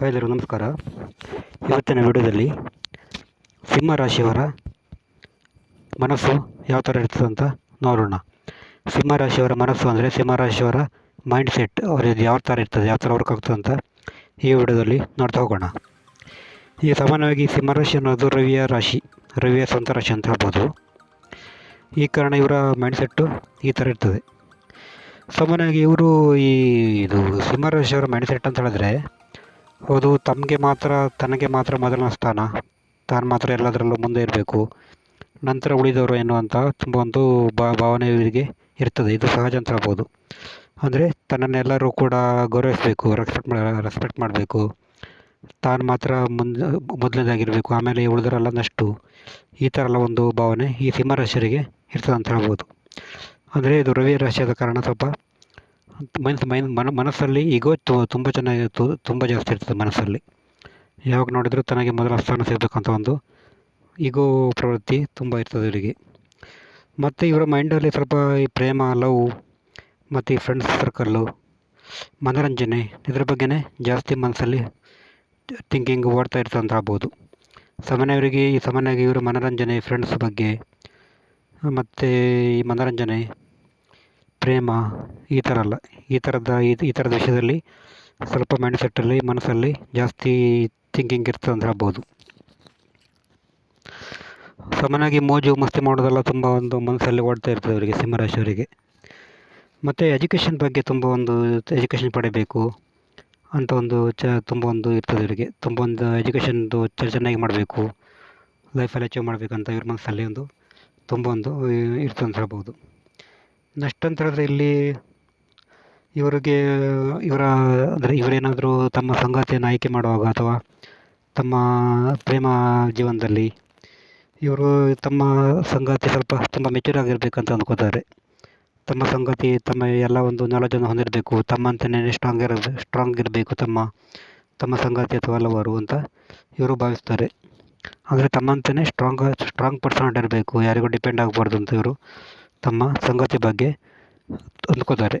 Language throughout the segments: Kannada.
ಹಾಯ್ ಎಲ್ಲರಿಗೂ ನಮಸ್ಕಾರ. ಇವತ್ತಿನ ವಿಡಿಯೋದಲ್ಲಿ ಸಿಂಹ ರಾಶಿಯವರ ಮನಸ್ಸು ಯಾವ ಥರ ಇರ್ತದೆ ಅಂತ ನೋಡೋಣ. ಸಿಂಹ ರಾಶಿಯವರ ಮನಸ್ಸು ಅಂದರೆ ಸಿಂಹ ರಾಶಿಯವರ ಮೈಂಡ್ ಸೆಟ್ ಅವ್ರದ್ದು ಯಾವ ಥರ ಇರ್ತದೆ, ಯಾವ ಥರ ವರ್ಕ್ ಆಗ್ತದೆ ಅಂತ ಈ ವಿಡಿಯೋದಲ್ಲಿ ನೋಡ್ತಾ ಹೋಗೋಣ. ಈ ಸಾಮಾನ್ಯವಾಗಿ ಸಿಂಹ ರಾಶಿ ಅನ್ನೋದು ರವಿಯ ರಾಶಿ, ರವಿಯ ಸ್ವಂತ ರಾಶಿ ಅಂತ ಹೇಳ್ಬೋದು. ಈ ಕಾರಣ ಇವರ ಮೈಂಡ್ ಸೆಟ್ಟು ಈ ಥರ ಇರ್ತದೆ. ಸಾಮಾನ್ಯವಾಗಿ ಇವರು ಈ ಇದು ಸಿಂಹ ರಾಶಿಯವರ ಮೈಂಡ್ ಸೆಟ್ ಅಂತ ಹೇಳಿದ್ರೆ ಹೌದು, ತಮಗೆ ಮಾತ್ರ, ತನಗೆ ಮಾತ್ರ ಮೊದಲನೇ ಸ್ಥಾನ. ತಾನು ಮಾತ್ರ ಎಲ್ಲದರಲ್ಲೂ ಮುಂದೆ ಇರಬೇಕು. ನಂತರ ಉಳಿದವರು ಎನ್ನುವಂಥ ತುಂಬ ಒಂದು ಭಾವನೆ ಇವರಿಗೆ ಇರ್ತದೆ. ಇದು ಸಹಜ ಅಂತ ಹೇಳ್ಬೋದು. ಅಂದರೆ ತನ್ನನ್ನೆಲ್ಲರೂ ಕೂಡ ಗೌರವಿಸಬೇಕು ರೆಸ್ಪೆಕ್ಟ್ ರೆಸ್ಪೆಕ್ಟ್ ಮಾಡಬೇಕು. ತಾನು ಮಾತ್ರ ಮುಂದೆ, ಮೊದಲನೇದಾಗಿರಬೇಕು. ಆಮೇಲೆ ಉಳಿದರೆಲ್ಲ ನಷ್ಟು ಈ ಥರ ಎಲ್ಲ ಒಂದು ಭಾವನೆ ಈ ಸಿಂಹರಾಶಿಯರಿಗೆ ಇರ್ತದೆ ಅಂತ ಹೇಳ್ಬೋದು. ಅಂದರೆ ಇದು ರವಿ ರಾಶಿಯಾದ ಕಾರಣ ಸ್ವಲ್ಪ ಮನಸ್ಸು ಮೈನ್, ಮನ, ಮನಸ್ಸಲ್ಲಿ ಈಗೋ ತುಂಬ ಚೆನ್ನಾಗಿ ತುಂಬ ಜಾಸ್ತಿ ಇರ್ತದೆ ಮನಸ್ಸಲ್ಲಿ. ಯಾವಾಗ ನೋಡಿದರೂ ತನಗೆ ಮೊದಲ ಸ್ಥಾನ ಸಿಗಬೇಕಂತ ಒಂದು ಈಗೋ ಪ್ರವೃತ್ತಿ ತುಂಬ ಇರ್ತದೆ ಇವರಿಗೆ ಮತ್ತು ಇವರ ಮೈಂಡಲ್ಲಿ ಸ್ವಲ್ಪ ಈ ಪ್ರೇಮ, ಲವ್, ಮತ್ತು ಈ ಫ್ರೆಂಡ್ಸ್ ಸರ್ಕಲ್ಲು ಮನೋರಂಜನೆ ಇದ್ರ ಬಗ್ಗೆನೇ ಜಾಸ್ತಿ ಮನಸ್ಸಲ್ಲಿ ಥಿಂಕಿಂಗ್ ಓಡ್ತಾ ಇರ್ತದೆ ಅಂತ ಆಗ್ಬೋದು. ಸಾಮಾನ್ಯ ಈ ಸಾಮಾನ್ಯವಾಗಿ ಇವರ ಮನೋರಂಜನೆ ಫ್ರೆಂಡ್ಸ್ ಬಗ್ಗೆ, ಮತ್ತು ಈ ಮನೋರಂಜನೆ ಪ್ರೇಮ ಈ ಥರ ಅಲ್ಲ. ಈ ಥರದ ಈ ಥರದ ವಿಷಯದಲ್ಲಿ ಸ್ವಲ್ಪ ಮೈಂಡ್ ಸೆಟ್ಟಲ್ಲಿ ಮನಸ್ಸಲ್ಲಿ ಜಾಸ್ತಿ ಥಿಂಕಿಂಗ್ ಇರ್ತದೆ ಅಂತ ಹೇಳ್ಬೋದು. ಸಾಮಾನ್ಯವಾಗಿ ಮೋಜು ಮಸ್ತಿ ಮಾಡೋದೆಲ್ಲ ತುಂಬ ಒಂದು ಮನಸ್ಸಲ್ಲಿ ಓಡ್ತಾ ಇರ್ತದೆ ಅವರಿಗೆ ಸಿಂಹರಾಶಿಯವರಿಗೆ ಮತ್ತು ಎಜುಕೇಷನ್ ಬಗ್ಗೆ ತುಂಬ ಒಂದು ಎಜುಕೇಷನ್ ಪಡಿಬೇಕು ಅಂತ ಒಂದು ಚ ತುಂಬ ಒಂದು ಇರ್ತದೆ ಇವರಿಗೆ ತುಂಬ ಒಂದು ಎಜುಕೇಷನ್ದು ಚೆನ್ನಾಗಿ ಮಾಡಬೇಕು ಲೈಫಲ್ಲಿ ಅಚೀವ್ ಮಾಡಬೇಕಂತ ಇವ್ರ ಮನಸ್ಸಲ್ಲಿ ಒಂದು ತುಂಬ ಒಂದು ಇರ್ತದೆ ಅಂತ ಹೇಳ್ಬೋದು. ನೆಕ್ಸ್ಟ್ ಇಲ್ಲಿ ಇವರಿಗೆ, ಇವರ, ಅಂದರೆ ಇವರೇನಾದರೂ ತಮ್ಮ ಸಂಗಾತಿಯನ್ನು ಆಯ್ಕೆ ಮಾಡುವಾಗ ಅಥವಾ ತಮ್ಮ ಪ್ರೇಮ ಜೀವನದಲ್ಲಿ ಇವರು ತಮ್ಮ ಸಂಗಾತಿ ಸ್ವಲ್ಪ, ತುಂಬ ಮೆಚೂರ್ ಆಗಿರಬೇಕಂತ ಅಂದ್ಕೋತಾರೆ ತಮ್ಮ ಸಂಗಾತಿ, ತಮ್ಮ ಎಲ್ಲ ಒಂದು ನಾಲೆಜನ್ನು ಹೊಂದಿರಬೇಕು ತಮ್ಮಂತೆಯೇ ಸ್ಟ್ರಾಂಗ್ ಇರ ಸ್ಟ್ರಾಂಗ್ ಇರಬೇಕು ತಮ್ಮ ತಮ್ಮ ಸಂಗಾತಿ ಅಥವಾ ಹಲವಾರು ಅಂತ ಇವರು ಭಾವಿಸ್ತಾರೆ. ಆದರೆ ತಮ್ಮಂತೆಯೇ ಸ್ಟ್ರಾಂಗ್ ಸ್ಟ್ರಾಂಗ್ ಪರ್ಸನ್ ಇರಬೇಕು ಯಾರಿಗೂ ಡಿಪೆಂಡ್ ಆಗಬಾರ್ದು ಅಂತ ಇವರು ತಮ್ಮ ಸಂಗತಿ ಬಗ್ಗೆ ಅಂದ್ಕೋತಾರೆ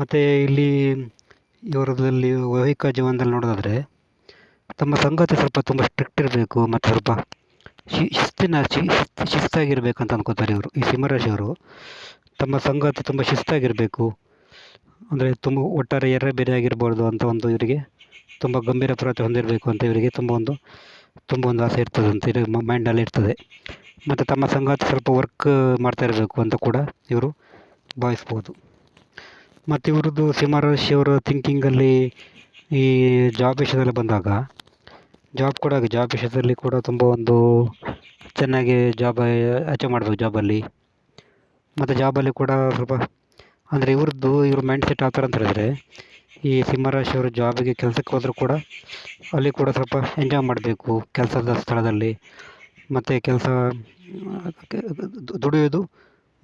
ಮತ್ತು ಇಲ್ಲಿ ಇವರದಲ್ಲಿ ವೈವಾಹಿಕ ಜೀವನದಲ್ಲಿ ನೋಡೋದಾದರೆ, ತಮ್ಮ ಸಂಗತಿ ಸ್ವಲ್ಪ ತುಂಬ ಸ್ಟ್ರಿಕ್ಟ್ ಇರಬೇಕು ಮತ್ತು ಸ್ವಲ್ಪ ಶಿಸ್ತಿನ ಶಿಸ್ತಾಗಿರ್ಬೇಕಂತ ಅಂದ್ಕೋತಾರೆ ಇವರು. ಈ ಸಿಂಹರಾಶಿಯವರು ತಮ್ಮ ಸಂಗತಿ ತುಂಬ ಶಿಸ್ತಾಗಿರಬೇಕು. ಅಂದರೆ ತುಂಬ ಒಟ್ಟಾರೆ ಎರ್ರೆ ಬೇರೆ ಆಗಿರ್ಬಾರ್ದು ಅಂತ ಒಂದು ಇವರಿಗೆ ತುಂಬ ಗಂಭೀರ ಪ್ರಾತಿ ಹೊಂದಿರಬೇಕು ಅಂತ ಇವರಿಗೆ ತುಂಬ ಒಂದು ತುಂಬ ಒಂದು ಆಸೆ ಇರ್ತದೆ ಅಂತ ಮೈಂಡಲ್ಲಿ ಇರ್ತದೆ. ಮತ್ತು ತಮ್ಮ ಸಂಗಾತಿ ಸ್ವಲ್ಪ ವರ್ಕ್ ಮಾಡ್ತಾ ಇರಬೇಕು ಅಂತ ಕೂಡ ಇವರು ಭಾವಿಸ್ಬೋದು. ಮತ್ತು ಇವ್ರದ್ದು ಸಿಂಹರಾಶಿಯವರ ಥಿಂಕಿಂಗಲ್ಲಿ ಈ ಜಾಬ್ ವಿಷಯದಲ್ಲಿ ಬಂದಾಗ ಜಾಬ್ ಕೂಡ ಜಾಬ್ ವಿಷಯದಲ್ಲಿ ಕೂಡ ತುಂಬ ಒಂದು ಚೆನ್ನಾಗಿ ಜಾಬ್ ಅಚೀವ್ ಮಾಡಬೇಕು ಜಾಬಲ್ಲಿ ಮತ್ತು ಜಾಬಲ್ಲಿ ಕೂಡ ಸ್ವಲ್ಪ, ಅಂದರೆ ಇವ್ರದ್ದು ಇವ್ರ ಮೈಂಡ್ ಸೆಟ್ ಆ ಥರ ಅಂತ ಹೇಳಿದ್ರೆ, ಈ ಸಿಂಹರಾಶಿಯವರು ಜಾಬಿಗೆ ಕೆಲಸಕ್ಕೆ ಹೋದರೂ ಕೂಡ ಅಲ್ಲಿ ಕೂಡ ಸ್ವಲ್ಪ ಎಂಜಾಯ್ ಮಾಡಬೇಕು ಕೆಲಸದ ಸ್ಥಳದಲ್ಲಿ. ಮತ್ತು ಕೆಲಸ, ದುಡಿಯೋದು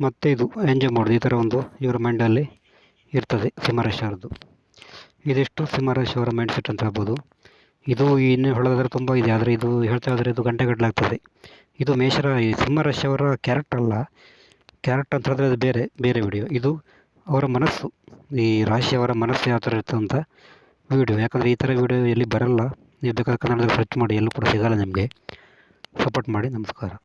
ಮತ್ತು ಇದು ಎಂಜಾಯ್ ಮಾಡೋದು, ಈ ಥರ ಒಂದು ಇವರ ಮೈಂಡಲ್ಲಿ ಇರ್ತದೆ ಸಿಂಹರಾಶಿಯವ್ರದ್ದು ಇದಿಷ್ಟು ಸಿಂಹರಾಶಿಯವರ ಮೈಂಡ್ ಸೆಟ್ ಅಂತ ಹೇಳ್ಬೋದು. ಇದು ಇನ್ನೂ ಹೇಳೋದಾದ್ರೆ ತುಂಬ ಇದೆ, ಆದರೆ ಇದು ಹೇಳ್ತಾ ಇದ್ರೆ ಇದು ಗಂಟೆಗಟ್ಟಲೆ ಆಗ್ತದೆ ಇದು ಮೇಷರ, ಈ ಸಿಂಹರಾಶಿಯವರ ಕ್ಯಾರೆಕ್ಟರ್ ಅಲ್ಲ. ಕ್ಯಾರೆಕ್ಟರ್ ಅಂತ ಹೇಳಿದ್ರೆ ಅದು ಬೇರೆ ಬೇರೆ ವಿಡಿಯೋ ಇದು ಅವರ ಮನಸ್ಸು, ಈ ರಾಶಿಯವರ ಮನಸ್ಸು ಯಾವ ಥರ ಇರ್ತದೆ ಅಂತ ವೀಡಿಯೋ ಯಾಕಂದರೆ ಈ ಥರ ವಿಡಿಯೋ ಎಲ್ಲಿ ಬರಲ್ಲ. ನೀವು ಬೇಕಾದ್ರೆ ಕನ್ನಡದಲ್ಲಿ ಸರ್ಚ್ ಮಾಡಿ, ಎಲ್ಲೂ ಕೂಡ ಸಿಗೋಲ್ಲ ನಿಮಗೆ. ಸಪೋರ್ಟ್ ಮಾಡಿ ನಮಸ್ಕಾರ.